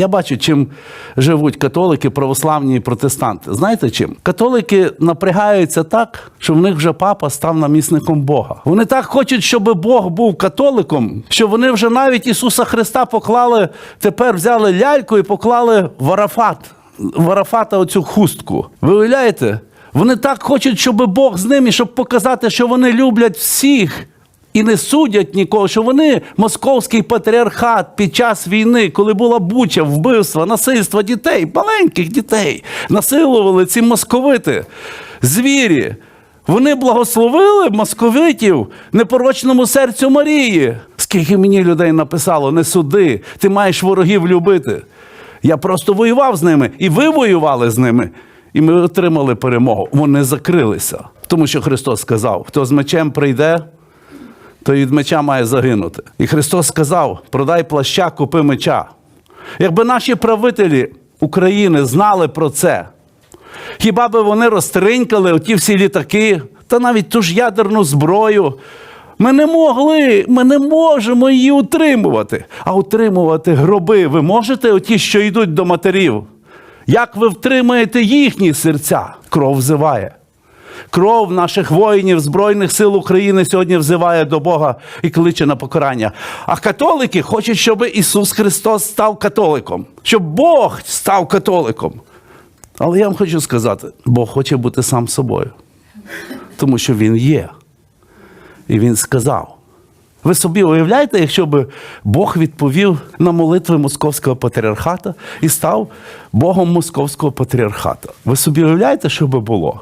Я бачу, чим живуть католики, православні і протестанти. Знаєте чим? Католики напрягаються так, що в них вже папа став намісником Бога. Вони так хочуть, щоб Бог був католиком, що вони вже навіть Ісуса Христа поклали, тепер взяли ляльку і поклали в арафат. В арафата оцю хустку. Ви уявляєте? Вони так хочуть, щоб Бог з ними, щоб показати, що вони люблять всіх. І не судять нікого, що вони московський патріархат під час війни, коли була буча, вбивства, насильство дітей, маленьких дітей, насилували ці московити, звірі. Вони благословили московитів непорочному серцю Марії. Скільки мені людей написало, не суди, ти маєш ворогів любити. Я просто воював з ними, і ви воювали з ними. І ми отримали перемогу. Вони закрилися. Тому що Христос сказав: хто з мечем прийде, то від меча має загинути. І Христос сказав: продай плаща, купи меча. Якби наші правителі України знали про це, хіба би вони розтринькали оті всі літаки та навіть ту ж ядерну зброю. Ми не могли, ми не можемо її утримувати. А утримувати гроби ви можете, оті, що йдуть до матерів. Як ви втримаєте їхні серця? Кров взиває. Кров наших воїнів Збройних сил України сьогодні взиває до Бога і кличе на покарання. А католики хочуть, щоб Ісус Христос став католиком, щоб Бог став католиком. Але я вам хочу сказати, Бог хоче бути сам собою, тому що Він є. І Він сказав. Ви собі уявляєте, якщо б Бог відповів на молитви Московського патріархата і став Богом Московського патріархата? Ви собі уявляєте, що би було?